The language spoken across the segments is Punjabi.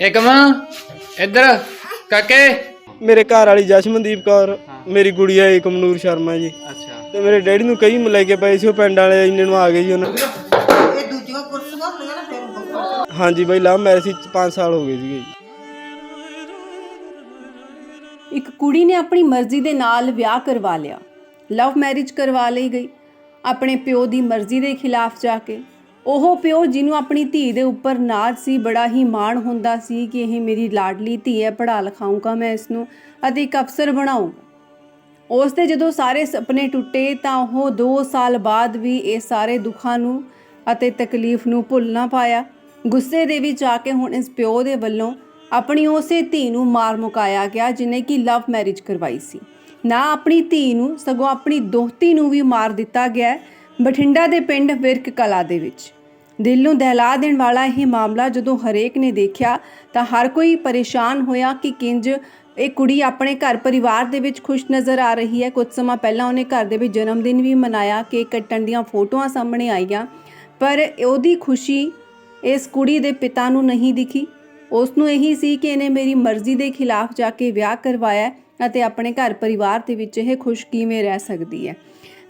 ਏਕਮ ਇੱਧਰ ਕਾਕੇ। ਮੇਰੇ ਘਰ ਵਾਲੀ ਜਸ਼ਮਨਦੀਪ ਕੌਰ ਮੇਰੀ ਗੁੜੀਆ ਏਕਮਨੂਰ ਸ਼ਰਮਾ ਜੀ। ਅੱਛਾ। ਤੇ ਮੇਰੇ ਡੈਡੀ ਨੂੰ ਕਈ ਲੈ ਕੇ ਪਏ ਸੀ ਉਹ ਪਿੰਡ ਵਾਲੇ ਇੰਨੇ ਨੂੰ ਆ ਗਏ ਜੀ ਉਹਨਾਂ। ਇਹ ਦੂਜੀਆਂ ਕੁਰਸੀਆਂ ਹੁੰਦੀਆਂ ਨਾ ਫਿਰ ਬੱਕਾ ਹਾਂਜੀ ਬਾਈ ਲਵ ਮੈਰਿਜ ਸੀ 5 ਸਾਲ ਹੋ ਗਏ ਸੀਗੇ ਜੀ। ਇੱਕ ਕੁੜੀ ਨੇ ਆਪਣੀ ਮਰਜ਼ੀ ਦੇ ਨਾਲ ਵਿਆਹ ਕਰਵਾ ਲਿਆ। ਲਵ ਮੈਰਿਜ ਕਰਵਾ ਲਈ ਗਈ। ਆਪਣੇ ਪਿਓ ਦੀ ਮਰਜ਼ੀ ਦੇ ਖਿਲਾਫ ਜਾ ਕੇ। ਉਹ ਪਿਓ ਜਿਹਨੂੰ ਆਪਣੀ ਧੀ ਦੇ ਉੱਪਰ ਨਾਜ਼ ਸੀ, ਬੜਾ ਹੀ ਮਾਣ ਹੁੰਦਾ ਸੀ ਕਿ ਇਹ ਮੇਰੀ ਲਾਡਲੀ ਧੀ ਹੈ, ਪੜ੍ਹਾ ਲਿਖਾਊਂਗਾ ਮੈਂ ਇਸ ਨੂੰ ਅਤੇ ਇੱਕ ਅਫਸਰ ਬਣਾਊਂਗਾ। ਉਸ ਦੇ ਜਦੋਂ ਸਾਰੇ ਸੁਪਨੇ ਟੁੱਟੇ ਤਾਂ ਉਹ 2 ਸਾਲ ਬਾਅਦ ਵੀ ਇਹ ਸਾਰੇ ਦੁੱਖਾਂ ਨੂੰ ਅਤੇ ਤਕਲੀਫ ਨੂੰ ਭੁੱਲ ਨਾ ਪਾਇਆ। ਗੁੱਸੇ ਦੇ ਵਿੱਚ ਆ ਕੇ ਹੁਣ ਇਸ ਪਿਓ ਦੇ ਵੱਲੋਂ ਆਪਣੀ ਉਸੇ ਧੀ ਨੂੰ ਮਾਰ ਮੁਕਾਇਆ ਗਿਆ ਜਿਨੇ ਕਿ ਲਵ ਮੈਰਿਜ ਕਰਵਾਈ ਸੀ। ਨਾ ਆਪਣੀ ਧੀ ਨੂੰ, ਸਗੋਂ ਆਪਣੀ ਦੋਹਤੀ ਨੂੰ ਵੀ ਮਾਰ ਦਿੱਤਾ ਗਿਆ। ਬਠਿੰਡਾ ਦੇ ਪਿੰਡ ਵਿਰਕ ਕਲਾ ਦੇ ਵਿੱਚ। ਦਿਲ ਨੂੰ ਦਹਿਲਾ ਦੇਣ ਵਾਲਾ ਇਹ ਮਾਮਲਾ ਜਦੋਂ ਹਰੇਕ ਨੇ ਦੇਖਿਆ, ਤਾਂ ਹਰ ਕੋਈ ਪਰੇਸ਼ਾਨ ਹੋਇਆ ਕਿ ਕਿੰਜ ਇਹ ਕੁੜੀ ਆਪਣੇ ਘਰ ਪਰਿਵਾਰ ਦੇ ਵਿੱਚ ਖੁਸ਼ ਨਜ਼ਰ ਆ ਰਹੀ ਹੈ। ਕੁਝ ਸਮਾਂ ਪਹਿਲਾਂ ਉਹਨੇ ਘਰ ਦੇ ਵਿੱਚ ਜਨਮ ਦਿਨ ਵੀ ਮਨਾਇਆ, ਕੇਕ ਕੱਟਣ ਦੀਆਂ ਫੋਟੋਆਂ ਸਾਹਮਣੇ ਆਈਆਂ, ਪਰ ਉਹਦੀ ਖੁਸ਼ੀ ਇਸ ਕੁੜੀ ਦੇ ਪਿਤਾ ਨੂੰ ਨਹੀਂ ਦਿਖੀ। ਉਸ ਨੂੰ ਇਹੀ ਸੀ ਕਿ ਇਹਨੇ ਮੇਰੀ ਮਰਜ਼ੀ ਦੇ ਖਿਲਾਫ ਜਾ ਕੇ ਵਿਆਹ ਕਰਵਾਇਆ ਅਤੇ ਆਪਣੇ ਘਰ ਪਰਿਵਾਰ ਦੇ ਵਿੱਚ ਇਹ ਖੁਸ਼ ਕਿਵੇਂ ਰਹਿ ਸਕਦੀ ਹੈ।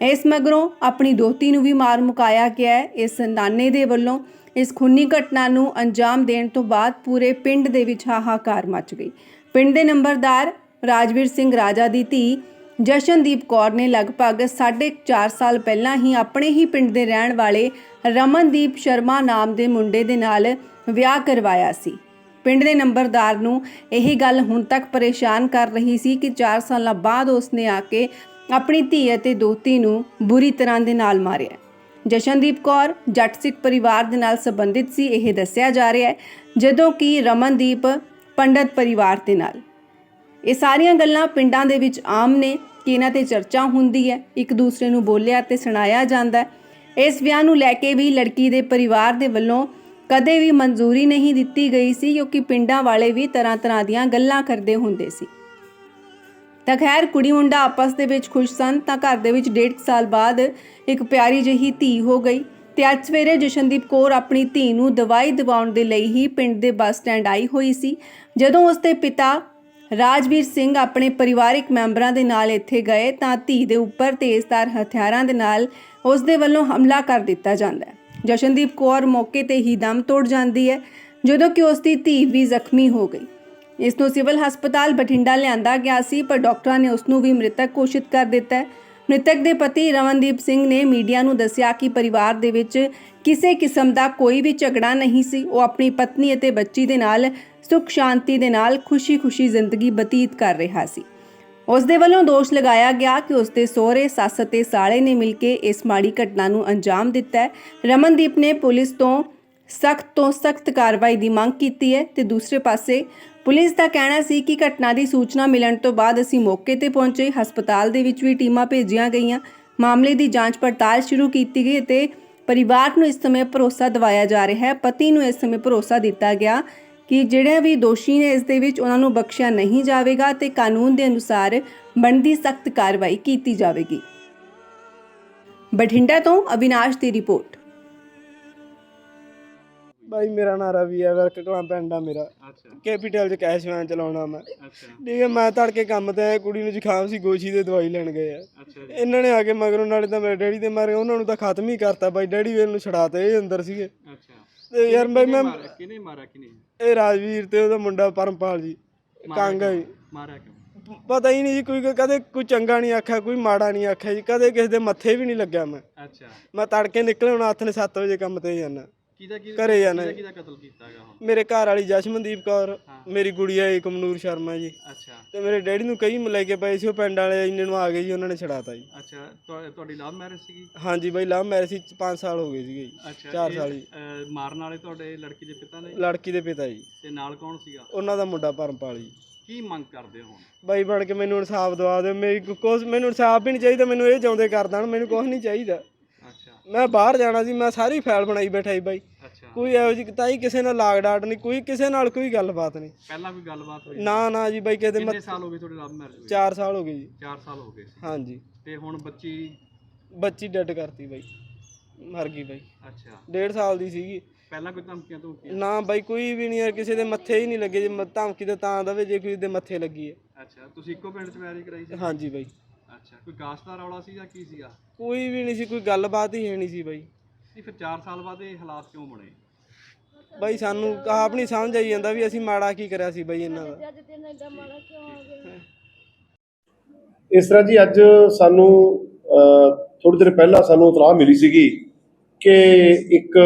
ਇਸ ਮਗਰੋਂ ਆਪਣੀ ਦੋਤੀ ਨੂੰ ਵੀ ਮਾਰ ਮੁਕਾਇਆ ਗਿਆ ਹੈ। ਇਸ ਨਾਨੇ ਦੇ ਵੱਲੋਂ ਇਸ ਖੂਨੀ ਘਟਨਾ ਨੂੰ ਅੰਜਾਮ ਦੇਣ ਤੋਂ ਬਾਅਦ ਪੂਰੇ ਪਿੰਡ ਦੇ ਵਿੱਚ ਹਾਹਾਕਾਰ ਮਚ ਗਈ। ਪਿੰਡ ਦੇ ਨੰਬਰਦਾਰ ਰਾਜਵੀਰ ਸਿੰਘ ਰਾਜਾ ਦੀ ਧੀ ਜਸ਼ਨਦੀਪ ਕੌਰ ਨੇ ਲਗਭਗ 4.5 ਸਾਲ ਪਹਿਲਾਂ ਹੀ ਆਪਣੇ ਹੀ ਪਿੰਡ ਦੇ ਰਹਿਣ ਵਾਲੇ ਰਮਨਦੀਪ ਸ਼ਰਮਾ ਨਾਮ ਦੇ ਮੁੰਡੇ ਦੇ ਨਾਲ ਵਿਆਹ ਕਰਵਾਇਆ ਸੀ। ਪਿੰਡ ਦੇ ਨੰਬਰਦਾਰ ਨੂੰ ਇਹ ਗੱਲ ਹੁਣ ਤੱਕ ਪਰੇਸ਼ਾਨ ਕਰ ਰਹੀ ਸੀ ਕਿ 4 ਸਾਲਾਂ ਬਾਅਦ ਉਸਨੇ ਆ ਕੇ ਆਪਣੀ ਧੀ ਅਤੇ ਦੋਤੀ ਨੂੰ ਬੁਰੀ ਤਰ੍ਹਾਂ ਦੇ ਨਾਲ ਮਾਰਿਆ। ਜਸ਼ਨਦੀਪ ਕੌਰ ਜੱਟ ਸਿੱਖ ਪਰਿਵਾਰ ਦੇ ਨਾਲ ਸੰਬੰਧਿਤ ਸੀ, ਇਹ ਦੱਸਿਆ ਜਾ ਰਿਹਾ ਹੈ, ਜਦੋਂ ਕਿ ਰਮਨਦੀਪ ਪੰਡਤ ਪਰਿਵਾਰ ਦੇ ਨਾਲ। ਇਹ ਸਾਰੀਆਂ ਗੱਲਾਂ ਪਿੰਡਾਂ ਦੇ ਵਿੱਚ ਆਮ ਨੇ ਕਿ ਇਹਨਾਂ ਤੇ ਚਰਚਾ ਹੁੰਦੀ ਹੈ, ਇੱਕ ਦੂਸਰੇ ਨੂੰ ਬੋਲਿਆ ਤੇ ਸੁਣਾਇਆ ਜਾਂਦਾ ਹੈ। ਇਸ ਵਿਆਹ ਨੂੰ ਲੈ ਕੇ ਵੀ ਲੜਕੀ ਦੇ ਪਰਿਵਾਰ ਦੇ ਵੱਲੋਂ ਕਦੇ ਵੀ ਮਨਜ਼ੂਰੀ ਨਹੀਂ ਦਿੱਤੀ ਗਈ ਸੀ, ਕਿਉਂਕਿ ਪਿੰਡਾਂ ਵਾਲੇ ਵੀ ਤਰ੍ਹਾਂ ਤਰ੍ਹਾਂ ਦੀਆਂ ਗੱਲਾਂ ਕਰਦੇ ਹੁੰਦੇ ਸੀ। ਤਾਂ ਖੈਰ ਕੁੜੀ ਮੁੰਡਾ ਆਪਸ ਦੇ ਵਿੱਚ ਖੁਸ਼ ਸਨ, ਤਾਂ ਘਰ ਦੇ ਵਿੱਚ ਡੇਢ ਕੁ ਸਾਲ ਬਾਅਦ ਇੱਕ ਪਿਆਰੀ ਜਿਹੀ ਧੀ ਹੋ ਗਈ ਤੇ ਅੱਜ ਸਵੇਰੇ ਜਸ਼ਨਦੀਪ ਕੌਰ ਆਪਣੀ ਧੀ ਨੂੰ ਦਵਾਈ ਦਿਵਾਉਣ ਦੇ ਲਈ ਹੀ ਪਿੰਡ ਦੇ ਬੱਸ ਸਟੈਂਡ ਆਈ ਹੋਈ ਸੀ। ਜਦੋਂ ਉਸ ਦੇ ਪਿਤਾ ਰਾਜਵੀਰ ਸਿੰਘ ਆਪਣੇ ਪਰਿਵਾਰਿਕ ਮੈਂਬਰਾਂ ਦੇ ਨਾਲ ਇੱਥੇ ਗਏ, ਤਾਂ ਧੀ ਦੇ ਉੱਪਰ ਤੇਜ਼ਧਾਰ ਹਥਿਆਰਾਂ ਦੇ ਨਾਲ ਉਸ ਦੇ ਵੱਲੋਂ ਹਮਲਾ ਕਰ ਦਿੱਤਾ ਜਾਂਦਾ ਹੈ। ਜਸ਼ਨਦੀਪ ਕੌਰ ਮੌਕੇ ਤੇ ਹੀ ਦਮ ਤੋੜ ਜਾਂਦੀ ਹੈ, ਜਦੋਂ ਕਿ ਉਸ ਦੀ ਧੀ ਵੀ ਜ਼ਖਮੀ ਹੋ ਗਈ। ਇਸ ਨੂੰ ਸਿਵਲ ਹਸਪਤਾਲ ਬਠਿੰਡਾ ਲਿਆਂਦਾ ਗਿਆ ਸੀ, ਪਰ ਡਾਕਟਰਾਂ ਨੇ ਉਸ ਨੂੰ ਵੀ ਮ੍ਰਿਤਕ ਘੋਸ਼ਿਤ ਕਰ ਦਿੱਤਾ ਮ੍ਰਿਤਕ ਦੇ ਪਤੀ ਰਮਨਦੀਪ ਸਿੰਘ ਨੇ ਮੀਡੀਆ ਨੂੰ ਦੱਸਿਆ ਕਿ ਪਰਿਵਾਰ ਦੇ ਵਿੱਚ ਕਿਸੇ ਕਿਸਮ ਦਾ ਕੋਈ ਵੀ ਝਗੜਾ ਨਹੀਂ ਸੀ। ਉਹ ਆਪਣੀ ਪਤਨੀ ਅਤੇ ਬੱਚੀ ਦੇ ਨਾਲ ਸੁਖ ਸ਼ਾਂਤੀ ਦੇ ਨਾਲ ਖੁਸ਼ੀ-ਖੁਸ਼ੀ ਜ਼ਿੰਦਗੀ ਬਤੀਤ ਕਰ ਰਿਹਾ ਸੀ। ਉਸ ਦੇ ਵੱਲੋਂ ਦੋਸ਼ ਲਗਾਇਆ ਗਿਆ ਕਿ ਉਸ ਦੇ ਸਹੁਰੇ, ਸੱਸ ਅਤੇ ਸਾਲੇ ਨੇ ਮਿਲ ਕੇ ਇਸ ਮਾੜੀ ਘਟਨਾ ਨੂੰ ਅੰਜਾਮ ਦਿੱਤਾ ਹੈ। ਰਮਨਦੀਪ ਨੇ ਪੁਲਿਸ ਤੋਂ ਸਖਤ ਤੋਂ ਸਖਤ ਕਾਰਵਾਈ ਦੀ ਮੰਗ ਕੀਤੀ ਹੈ ਤੇ ਦੂਸਰੇ ਪਾਸੇ ਪੁਲਿਸ ਦਾ ਕਹਿਣਾ ਸੀ ਕਿ ਘਟਨਾ ਦੀ ਸੂਚਨਾ ਮਿਲਣ ਤੋਂ ਬਾਅਦ ਅਸੀਂ ਮੌਕੇ ਤੇ ਪਹੁੰਚੇ। ਹਸਪਤਾਲ ਦੇ ਵਿੱਚ ਵੀ ਟੀਮਾਂ ਭੇਜੀਆਂ ਗਈਆਂ। ਮਾਮਲੇ ਦੀ ਜਾਂਚ ਪੜਤਾਲ ਸ਼ੁਰੂ ਕੀਤੀ ਗਈ ਤੇ ਪਰਿਵਾਰ ਨੂੰ ਇਸ ਸਮੇਂ ਭਰੋਸਾ ਦਿਵਾਇਆ ਜਾ ਰਿਹਾ ਹੈ। ਪਤੀ ਨੂੰ ਇਸ ਸਮੇਂ ਭਰੋਸਾ ਦਿੱਤਾ ਗਿਆ ਕਿ ਜਿਹੜੇ ਵੀ ਦੋਸ਼ੀ ਨੇ ਇਸ ਦੇ ਵਿੱਚ, ਉਹਨਾਂ ਨੂੰ ਬਖਸ਼ਿਆ ਨਹੀਂ ਜਾਵੇਗਾ ਤੇ ਕਾਨੂੰਨ ਦੇ ਅਨੁਸਾਰ ਬਣਦੀ ਸਖਤ ਕਾਰਵਾਈ ਕੀਤੀ ਜਾਵੇਗੀ। ਬਠਿੰਡਾ ਤੋਂ ਅਵਿਨਾਸ਼ ਦੀ ਰਿਪੋਰਟ। ਬਾਈ ਮੇਰਾ ਨਾਂ ਰਵੀ ਹੈ ਵਰਕ ਕਲਾਂ ਪਿੰਡ ਆ ਮੇਰਾ। ਅੱਛਾ। ਕੈਪੀਟਲ ਚ ਕੈਸ਼ ਵੈਨ ਚਲਾਉਣਾ ਮੈਂ। ਅੱਛਾ। ਠੀਕ ਹੈ ਮੈਂ ਤੜਕੇ ਕੰਮ ਤੇ ਆਇਆ ਕੁੜੀ ਨੂੰ ਜ਼ੁਕਾਮ ਸੀ ਗੋਸ਼ੀ ਦੇ ਦਵਾਈ ਲੈਣ ਗਏ ਆ। ਅੱਛਾ ਜੀ। ਇਹਨਾਂ ਨੇ ਆ ਕੇ ਮਗਰੋਂ ਨਾਲੇ ਤਾਂ ਮੇਰੇ ਡੈਡੀ ਦੇ ਮਾਰੇ ਉਹਨਾਂ ਨੂੰ ਤਾਂ ਖਤਮ ਹੀ ਕਰਤਾ ਬਾਈ। ਡੈਡੀ ਵੇਲ ਨੂੰ ਛੜਾਤੇ ਇਹ ਅੰਦਰ ਸੀਗੇ। ਅੱਛਾ। ਤੇ ਯਾਰ ਬਾਈ ਮੈਂ ਮਾਰਿਆ ਕਿਹਨੇ ਮਾਰਿਆ ਕਿਹਨੇ? ਇਹ ਰਾਜਵੀਰ ਤੇ ਉਹਦਾ ਮੁੰਡਾ ਪਰਮਪਾਲ ਜੀ ਕਾਂਗਾ ਜੀ। ਮਾਰਿਆ ਕਿਉਂ? ਪਤਾ ਹੀ ਨਹੀਂ ਜੀ ਕੋਈ ਕਦੇ ਕੋਈ ਚੰਗਾ ਨਹੀਂ ਆਖਿਆ ਕੋਈ ਮਾੜਾ ਨਹੀਂ ਆਖਿਆ ਜੀ। ਕਦੇ ਕਿਸੇ ਦੇ ਮੱਥੇ ਵੀ ਨਹੀਂ ਲੱਗਿਆ ਮੈਂ। ਅੱਛਾ। ਮੈਂ ਤੜਕੇ ਨਿਕਲੇ ਹੁਣ ਹੱਥ ਨੇ 7 ਵਜੇ ਕੰਮ ਤੇ ਜਾਣਾ ਕਿਹਦਾ ਕੀ ਘਰੇ ਜਾਣਾ ਜੀ। ਕਿਹਦਾ ਕਤਲ ਕੀਤਾ ਹੈਗਾ ਹੁਣ? ਮੇਰੇ ਘਰ ਵਾਲੀ ਜਸ਼ਮਨਦੀਪ ਕੌਰ ਮੇਰੀ ਗੁੜੀਆ ਏਕਮਨੂਰ ਸ਼ਰਮਾ ਜੀ। ਅੱਛਾ। ਤੇ ਮੇਰੇ ਡੈਡੀ ਨੂੰ ਕਈ ਲੈ ਕੇ ਪਏ ਸੀ ਉਹ ਪਿੰਡ ਵਾਲੇ ਇੰਨੇ ਨੂੰ ਆ ਗਏ ਜੀ ਉਹਨਾਂ ਨੇ ਛੜਾਤਾ ਜੀ। ਅੱਛਾ ਤੁਹਾ- ਤੁਹਾਡੀ ਲਵ ਮੈਰਿਜ ਸੀਗੀ? ਹਾਂਜੀ ਬਾਈ ਲਵ ਮੈਰਿਜ ਸੀ 5 ਸਾਲ ਹੋ ਗਏ ਸੀਗੇ ਜੀ ਅੱਛਾ 4 ਇਹ, ਸਾਲ ਜੀ। ਅਹ, ਮਾਰਨ ਵਾਲੇ ਤੁਹਾਡੇ ਲੜਕੀ ਦੇ ਪਿਤਾ ਨੇ? ਲੜਕੀ ਦੇ ਪਿਤਾ ਜੀ। ਤੇ ਨਾਲ ਕੌਣ ਸੀਗਾ? ਉਹਨਾਂ ਦਾ ਮੁੰਡਾ ਪਰਮਪਾਲ ਜੀ। ਕੀ ਮੰਗ ਕਰਦੇ ਹੋ ਹੁਣ? ਬਾਈ ਬਣ ਕੇ ਮੈਨੂੰ ਇਨਸਾਫ ਦਵਾ ਦਿਓ। ਮੇਰੀ ਕੁਛ ਮੈਨੂੰ ਇਨਸਾਫ ਵੀ ਨਹੀਂ ਚਾਹੀਦਾ ਮੈਨੂੰ ਇਹ ਚਾਹੁੰਦੇ ਕਰ ਦੇਣ ਮੈਨੂੰ ਕੁਝ ਨਹੀਂ ਚਾਹੀਦਾ। ਅੱਛਾ। ਮੈਂ ਬਾਹਰ ਜਾਣਾ ਸੀ ਮੈਂ ਸਾਰੀ ਫਾਈਲ ਬਣਾਈ ਬੈਠਾ ਸੀ ਬਾਈ। ਕੋਈ ਇਹੋ ਜਿਹੀ ਤਾਈ ਕਿਸੇ ਨਾਲ ਲਾਗ ਡਾਟ ਨਹੀਂ ਕੋਈ ਕਿਸੇ ਨਾਲ ਕੋਈ ਗੱਲਬਾਤ ਨਹੀਂ। ਪਹਿਲਾਂ ਕੋਈ ਗੱਲਬਾਤ ਹੋਈ। ਨਾ ਨਾ ਜੀ ਬਾਈ ਕਿਤੇ ਕਿੰਨੇ ਸਾਲ ਹੋ ਗਏ ਤੁਹਾਡੀ ਲਵ ਮੈਰਿਜ ਹੋਈ 4 ਸਾਲ ਹੋ ਗਏ ਜੀ। 4 ਸਾਲ ਹੋ ਗਏ ਸੀ। ਹਾਂਜੀ। ਤੇ ਹੁਣ ਬੱਚੀ? ਬੱਚੀ ਡੈਡ ਕਰਤੀ ਬਾਈ। ਮਰ ਗਈ ਬਾਈ। ਅੱਛਾ। ਡੇਢ ਸਾਲ ਦੀ ਸੀਗੀ। ਪਹਿਲਾਂ ਕੋਈ ਧਮਕੀਆਂ ਤੋਂ ਨਾ ਬਾਈ ਕੋਈ ਵੀ ਨਹੀਂ ਹੈ ਕਿਸੇ ਦੇ ਮੱਥੇ ਹੀ ਨਹੀਂ ਲੱਗੇ। ਜੇ ਮ- ਧਮਕੀ ਤਾਂ ਤਾਂ ਦਵੇ ਜੇ ਕੋਈ ਦੇ ਮੱਥੇ ਲੱਗੀ ਹੈ। ਅੱਛਾ ਤੁਸੀਂ ਇੱਕੋ ਪਿੰਡ 'ਚ ਮੈਰਿਜ ਕਰਾਈ ਸੀ? ਹਾਂਜੀ ਬਾਈ। ਅੱਛਾ ਕੋਈ ਕਾਸਟ ਦਾ ਰੌਲਾ ਸੀ ਜਾਂ ਕੀ ਸੀਗਾ? ਕੋਈ ਵੀ ਨਹੀਂ ਸੀ ਕੋਈ ਗੱਲਬਾਤ ਹੀ ਹੈ ਨਹੀਂ ਸੀ ਬਾਈ। ਨਹੀਂ ਫਿਰ 4 ਸਾਲ ਬਾਅਦ ਇਹ ਹਾਲਾਤ ਕਿਉਂ ਬਣੇ? ਬਾਈ ਸਾਨੂੰ ਆਪ ਨਹੀਂ ਸਮਝ ਆਈ ਜਾਂਦਾ ਵੀ ਅਸੀਂ ਮਾੜਾ ਕੀ ਕਰਿਆ ਸੀ ਬਾਈ ਇਹਨਾਂ ਦਾ। ਇਸ ਤਰ੍ਹਾਂ ਜੀ ਅੱਜ ਸਾਨੂੰ ਥੋੜੀ ਦੇਰ ਪਹਿਲਾਂ ਸਾਨੂੰ ਇਤਲਾਹ ਮਿਲੀ ਸੀਗੀ ਕਿ ਇੱਕ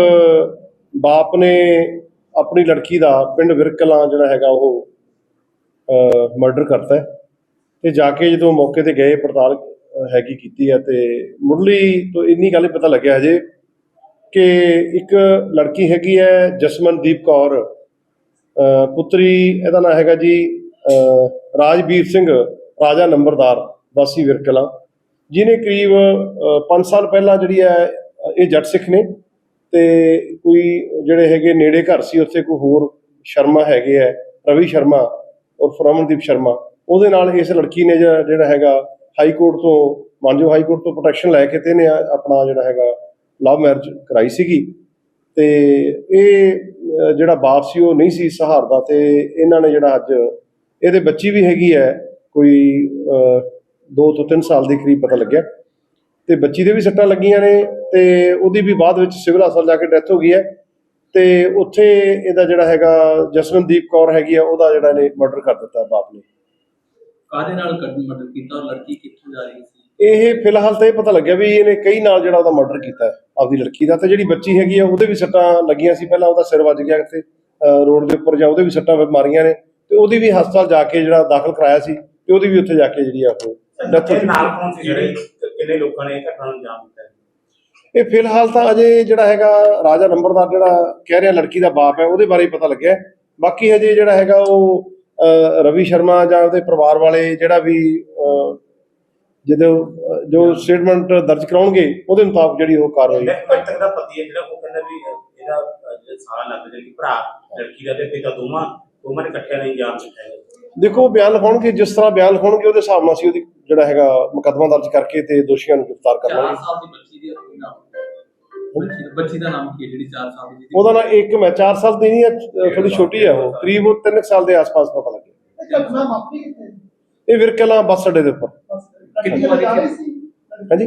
ਬਾਪ ਨੇ ਆਪਣੀ ਲੜਕੀ ਦਾ ਪਿੰਡ ਵਿਰਕਲਾਂ ਜਿਹੜਾ ਹੈਗਾ ਉਹ ਮਰਡਰ ਕਰਤਾ ਤੇ ਜਾ ਕੇ ਜਦੋਂ ਮੌਕੇ ਤੇ ਗਏ ਪੜਤਾਲ ਹੈਗੀ ਕੀਤੀ ਹੈ ਤੇ ਮੁੱਢਲੀ ਤੋਂ ਇੰਨੀ ਗੱਲ ਹੀ ਪਤਾ ਲੱਗਿਆ ਹਜੇ ਕਿ ਇੱਕ ਲੜਕੀ ਹੈਗੀ ਹੈ ਜਸਮਨਦੀਪ ਕੌਰ ਪੁੱਤਰੀ ਇਹਦਾ ਨਾਮ ਹੈਗਾ ਜੀ ਰਾਜਵੀਰ ਸਿੰਘ, ਰਾਜਾ ਨੰਬਰਦਾਰ, ਵਾਸੀ ਵਿਰਕਲਾ। ਜਿਹਨੇ ਕਰੀਬ 5 ਸਾਲ ਪਹਿਲਾਂ ਜਿਹੜੀ ਹੈ, ਇਹ ਜੱਟ ਸਿੱਖ ਨੇ ਤੇ ਕੋਈ ਜਿਹੜੇ ਹੈਗੇ ਨੇੜੇ ਘਰ ਸੀ, ਉੱਥੇ ਕੋਈ ਹੋਰ ਸ਼ਰਮਾ ਹੈਗੇ ਆ ਰਵੀ ਸ਼ਰਮਾ ਔਰ ਰਮਨਦੀਪ ਸ਼ਰਮਾ, ਉਹਦੇ ਨਾਲ ਇਸ ਲੜਕੀ ਨੇ ਜਿਹੜਾ ਹੈਗਾ ਹਾਈ ਕੋਰਟ ਤੋਂ ਮਾਨਜੋ ਹਾਈ ਕੋਰਟ ਤੋਂ ਪ੍ਰੋਟੈਕਸ਼ਨ ਲੈ ਕੇ ਤੇ ਇਹਨੇ ਆਪਣਾ ਜਿਹੜਾ ਹੈਗਾ ਲਵ ਮੈਰਿਜ ਕਰਾਈ ਸੀਗੀ ਤੇ ਇਹ ਜਿਹੜਾ ਬਾਪ ਸੀ ਉਹ ਨਹੀਂ ਸੀ ਸਹਾਰਦਾ ਤੇ ਇਹਨਾਂ ਨੇ ਜਿਹੜਾ ਅੱਜ ਇਹਦੇ ਬੱਚੀ ਵੀ ਹੈਗੀ ਹੈ, ਕੋਈ 2 ਤੋਂ 3 ਸਾਲ ਦੇ ਕਰੀਬ ਪਤਾ ਲੱਗਿਆ ਤੇ ਬੱਚੀ ਦੇ ਵੀ ਸੱਟਾਂ ਲੱਗੀਆਂ ਨੇ ਤੇ ਉਹਦੀ ਵੀ ਬਾਅਦ ਵਿੱਚ ਸਿਵਲ ਹਸਪਤਾਲ ਜਾ ਕੇ ਡੈਥ ਹੋ ਗਈ ਹੈ ਤੇ ਉੱਥੇ ਇਹਦਾ ਜਿਹੜਾ ਹੈਗਾ ਜਸਵੰਤਦੀਪ ਕੌਰ ਹੈਗੀ ਆ, ਉਹਦਾ ਜਿਹੜਾ ਨੇ ਮਰਡਰ ਕਰ ਦਿੱਤਾ ਬਾਪ ਨੇ। ਕਾਹਦੇ ਨਾਲ ਮਰਡਰ ਕੀਤਾ ਔਰ ਲੜਕੀ ਕਿੱਥੋਂ ਜਾ ਰਹੀ ਸੀ? ਇਹ ਫਿਲਹਾਲ ਤਾਂ ਇਹ ਪਤਾ ਲੱਗਿਆ ਵੀ ਇਹਨੇ ਕਈ ਨਾਲ ਜਿਹੜਾ ਉਹਦਾ ਮਰਡਰ ਕੀਤਾ ਹੈ ਆਪਦੀ ਲੜਕੀ ਦਾ ਤੇ ਜਿਹੜੀ ਬੱਚੀ ਹੈਗੀ ਆ ਉਹਦੇ ਵੀ ਸੱਟਾਂ ਲੱਗੀਆਂ ਸੀ ਪਹਿਲਾਂ ਉਹਦਾ ਸਿਰ ਵੱਜ ਗਿਆ ਕਿਤੇ ਰੋਡ ਦੇ ਉੱਪਰ ਜਾਂ ਉਹਦੇ ਵੀ ਸੱਟਾਂ ਮਾਰੀਆਂ ਨੇ ਤੇ ਉਹਦੀ ਵੀ ਹਸਪਤਾਲ ਜਾ ਕੇ ਜਿਹੜਾ ਦਾਖਲ ਕਰਾਇਆ ਸੀ ਤੇ ਉਹਦੀ ਵੀ ਉੱਥੇ ਜਾ ਕੇ ਜਿਹੜੀ ਆ ਉਹ ਡੈਥ ਹੋ ਨਾਲ। ਕੌਣ ਸੀ ਜਿਹੜੇ ਕਿੰਨੇ ਲੋਕਾਂ ਨੇ ਇਹ ਘਟਨਾ ਨੂੰ ਅੰਜਾਮ ਦਿੱਤਾ? ਇਹ ਫਿਲਹਾਲ ਤਾਂ ਅਜੇ ਜਿਹੜਾ ਹੈਗਾ ਰਾਜਾ ਨੰਬਰਦਾਰ ਜਿਹੜਾ ਕਹਿ ਰਿਹਾ ਲੜਕੀ ਦਾ ਬਾਪ ਹੈ ਉਹਦੇ ਬਾਰੇ ਪਤਾ ਲੱਗਿਆ। ਬਾਕੀ ਹਜੇ ਜਿਹੜਾ ਹੈਗਾ ਉਹ ਰਵੀ ਸ਼ਰਮਾ ਜਾਂ ਉਹਦੇ ਪਰਿਵਾਰ ਵਾਲੇ ਜਿਹੜਾ ਵੀ ਜਦੋਂ ਜੋ ਸਟੇਟਮੈਂਟ ਦਰਜ ਕਰਾਉਣਗੇ ਉਹਦੇ ਮੁਤਾਬਕ ਜਿਹੜੀ ਉਹ ਕਾਰਵਾਈ ਮ੍ਰਿਤਕ ਦਾ ਪਤੀ ਹੈ ਜਿਹੜਾ ਉਹ ਕਹਿੰਦਾ ਵੀ ਇਹਦਾ ਜਿਹੜਾ ਸਾਲਾ ਲੱਗ ਕਿ ਭਰਾ ਲੜਕੀ ਦਾ ਤੇ ਪਿਤਾ ਦੋਵਾਂ ਦੋਵਾਂ ਨੇ ਇਕੱਠਿਆਂ ਨੇ ਦਿੱਤਾ ਹੈ। ਦੇਖੋ ਬਿਆਨ ਲਿਖਾਉਣਗੇ ਜਿਸ ਤਰ੍ਹਾਂ ਬਿਆਨ ਲਿਖਾਉਣਗੇ ਉਹਦੇ ਹਿਸਾਬ ਨਾਲ ਅਸੀਂ ਉਹਦੀ ਜਿਹੜਾ ਹੈਗਾ ਮੁਕੱਦਮਾ ਦਰਜ ਕਰਕੇ ਤੇ ਦੋਸ਼ੀਆਂ ਨੂੰ ਗ੍ਰਿਫਤਾਰ ਕਰ 4 ਲਾਂਗੇ ਸਾਲ ਦੀ ਬੱਚੀ ਦੀ ਕੋਈ ਨਾਮ। ਬੱਚੀ ਦਾ- ਬੱਚੀ ਦਾ ਨਾਮ ਕੀ ਜਿਹੜੀ 4 ਸਾਲ ਦੀ ਉਹਦਾ ਨਾਂ ਇੱਕ ਮੈਂ 4 ਸਾਲ ਦੀ ਨਹੀਂ ਹੈ ਥੋੜੀ ਛੋਟੀ ਹੈ ਉਹ। ਕਰੀਬ ਉਹ 3 ਸਾਲ ਦੇ ਆਸ-ਪਾਸ ਪਤਾ ਲੱਗਿਆ। ਇਹ ਵਿਰਕਲਾ ਬੱਸ ਅੱਡੇ ਦੇ ਉੱਪਰ। ਕਿੰਨੀ ਵਾਰੀ ਸੀ? ਹਾਂਜੀ?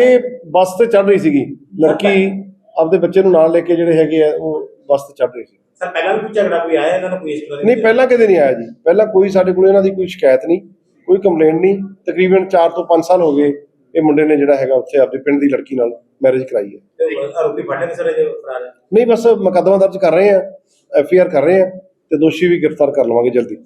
ਇਹ ਬੱਸ ਤੇ ਚੜ ਰਹੀ ਸੀਗੀ। ਲੜਕੀ ਆਪਦੇ ਬੱਚੇ ਨੂੰ ਨਾਲ ਲੈ ਕੇ ਜਿਹੜੇ ਹੈਗੇ ਆ ਉਹ ਬੱਸ ਤੇ ਚੜ ਰਹੀ ਸੀ। ਸਰ ਪਹਿਲਾਂ ਵੀ ਕੋਈ ਝਗੜਾ ਕੋਈ ਆਇਆ ਇਹਨਾਂ ਦਾ ਕੋਈ ਇਸ ਤਰ੍ਹਾਂ ਦੀ ਨਹੀਂ ਪਹਿਲਾਂ ਕਦੇ ਨਹੀਂ ਆਇਆ ਜੀ। ਪਹਿਲਾਂ ਕੋਈ ਸਾਡੇ ਕੋਲ ਇਹਨਾਂ ਦੀ ਕੋਈ ਸ਼ਿਕਾਇਤ ਨਹੀਂ ਕੋਈ ਕੰਪਲੇਂਟ ਨਹੀਂ। ਤਕਰੀਬਨ 4 ਤੋਂ 5 ਸਾਲ ਹੋ ਗਏ ਇਹ ਮੁੰਡੇ ਨੇ ਜਿਹੜਾ ਹੈਗਾ ਉੱਥੇ ਆਪਦੇ ਪਿੰਡ ਦੀ ਲੜਕੀ ਨਾਲ ਮੈਰਿਜ ਕਰਾਈ ਹੈ। ਆਰੋਪੀ ਫੜੇ ਕਿਸੇ ਦੇ ਫਰਾਰ ਹੈ। ਨਹੀਂ ਬਸ ਮੁਕੱਦਮਾ ਦਰਜ ਕਰ ਰਹੇ ਆ ਐਫ ਆਈ ਆਰ ਕਰ ਰਹੇ ਆ ਤੇ ਦੋਸ਼ੀ ਵੀ ਗ੍ਰਿਫਤਾਰ ਕਰ ਲਵਾਂਗੇ ਜਲਦੀ।